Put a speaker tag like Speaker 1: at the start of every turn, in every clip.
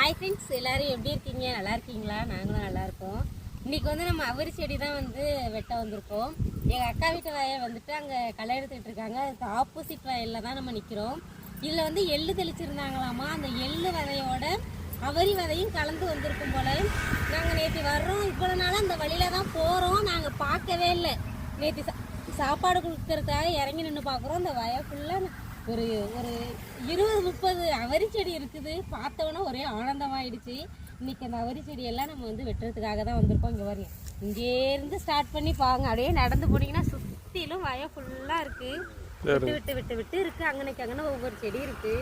Speaker 1: hi friends எல்லோரும் எப்படி இருக்கீங்க நல்லா இருக்கீங்களா நாங்களும் நல்லாயிருக்கோம் இன்றைக்கி வந்து நம்ம அவரி செடி தான் வந்து வெட்ட வந்திருக்கோம் எங்கள் அக்கா வீட்டு வய வந்துட்டு அங்கே களை எடுத்துக்கிட்டு இருக்காங்க அதுக்கு ஆப்போசிட் வயலில் தான் நம்ம நிற்கிறோம் இதில் வந்து எள்ளு தெளிச்சிருந்தாங்களாமா அந்த எள்ளு விதையோட அவரி விதையும் கலந்து வந்திருக்கும் போல நாங்கள் நேற்று வர்றோம் இவ்வளோ நாளாக அந்த வழியில் தான் போகிறோம் நாங்கள் பார்க்கவே இல்லை நேற்று சாப்பாடு கொடுக்குறதுக்காக இறங்கி நின்று பார்க்குறோம் அந்த வய ஃபுல்லாக ஒரு ஒரு இருபது முப்பது அவரி செடி இருக்குது பார்த்தோன்னே ஒரே ஆனந்தமாயிடுச்சு இன்னைக்கு அந்த அவரி செடியெல்லாம் நம்ம வந்து வெட்டுறதுக்காக தான் வந்திருக்கோம் இங்கே வரையும் இங்கேருந்து ஸ்டார்ட் பண்ணி பாங்க அப்படியே நடந்து போனீங்கன்னா சுற்றிலும் வயம் ஃபுல்லாக இருக்கு விட்டு விட்டு விட்டு விட்டு இருக்கு அங்கனைக்கு அங்கன ஒவ்வொரு செடி இருக்கு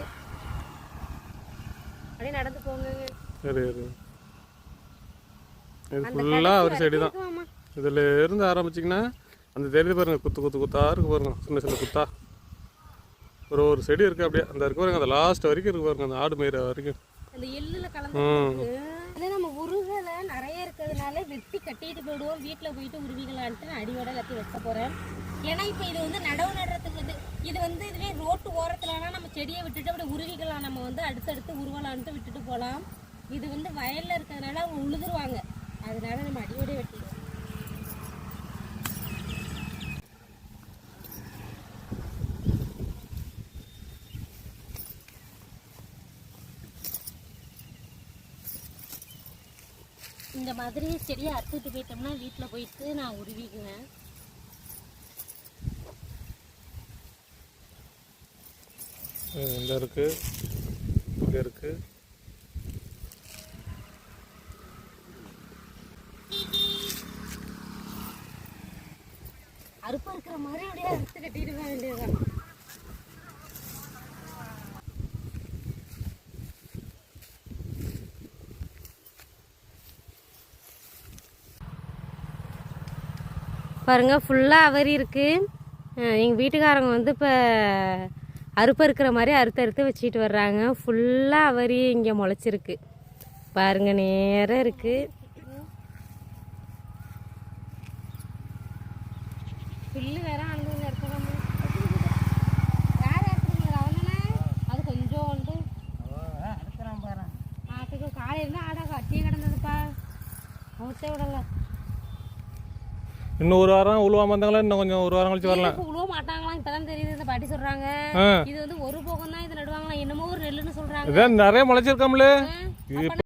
Speaker 1: அப்படியே நடந்து போங்க
Speaker 2: இது அவரி இருந்து ஆரம்பிச்சிங்கன்னா அந்த தெரிஞ்சு பாருங்க குத்து குத்து குத்தா இருக்கு பாருங்க சின்ன சின்ன குத்தா ஒரு ஒரு செடி இருக்குது அப்படியே அந்த இருக்கு பாருங்க அந்த லாஸ்ட் வரைக்கும் இருக்கு பாருங்க அந்த ஆடு மயிற வரைக்கும்
Speaker 1: அந்த எள்ளுல கலந்து நம்ம உருகளை நிறைய இருக்கிறதுனால வெட்டி கட்டிட்டு போயிடுவோம் வீட்டில் போயிட்டு உருவிகளான்ட்டு அடியோட எல்லாத்தையும் வைக்க போகிறேன் ஏன்னா இப்போ இது வந்து நடவு நடுறதுக்கு வந்து இது வந்து இதுவே ரோட்டு ஓரத்துலனா நம்ம செடியை விட்டுட்டு அப்படி உருவிகளா நம்ம வந்து அடுத்தடுத்து உருவலான்ட்டு விட்டுட்டு போகலாம் இது வந்து வயல்ல இருக்கிறதுனால அவங்க உழுதுருவாங்க அதனால நம்ம அடியோட வெட்டி இந்த மாதிரி செடியை அறுத்துட்டு போயிட்டோம்னா வீட்டில் போயிட்டு நான் உருவிக்குவேன்
Speaker 2: இந்த இருக்கு இங்கே இருக்கு
Speaker 1: அறுப்பு இருக்கிற மாதிரி அப்படியே அறுத்து கட்டிடுவேன் வேண்டியதான் பாருங்கள் ஃபுல்லாக அவரி இருக்குது எங்கள் வீட்டுக்காரங்க வந்து இப்போ அறுப்பு இருக்கிற மாதிரி அறுத்து அறுத்து வச்சுட்டு வர்றாங்க ஃபுல்லாக அவரி இங்கே முளைச்சிருக்கு பாருங்கள் நேராக இருக்குது புல்லு அது காலையில் ஆடா கட்டி கிடந்ததுப்பா விடல விடலை
Speaker 2: இன்னும் ஒரு வாரம் உழுவா இருந்தாங்களா இன்னும் கொஞ்சம் ஒரு வாரம் கழிச்சு வரலாம்
Speaker 1: உழுவ மாட்டாங்களா இப்பதான் தெரியுது இந்த பாட்டி சொல்றாங்க இது வந்து ஒரு போகம் தான் இது நடுவாங்களா என்னமோ ஒரு நெல்லுன்னு சொல்றாங்க
Speaker 2: இதான் நிறைய முளைச்சிருக்காமலே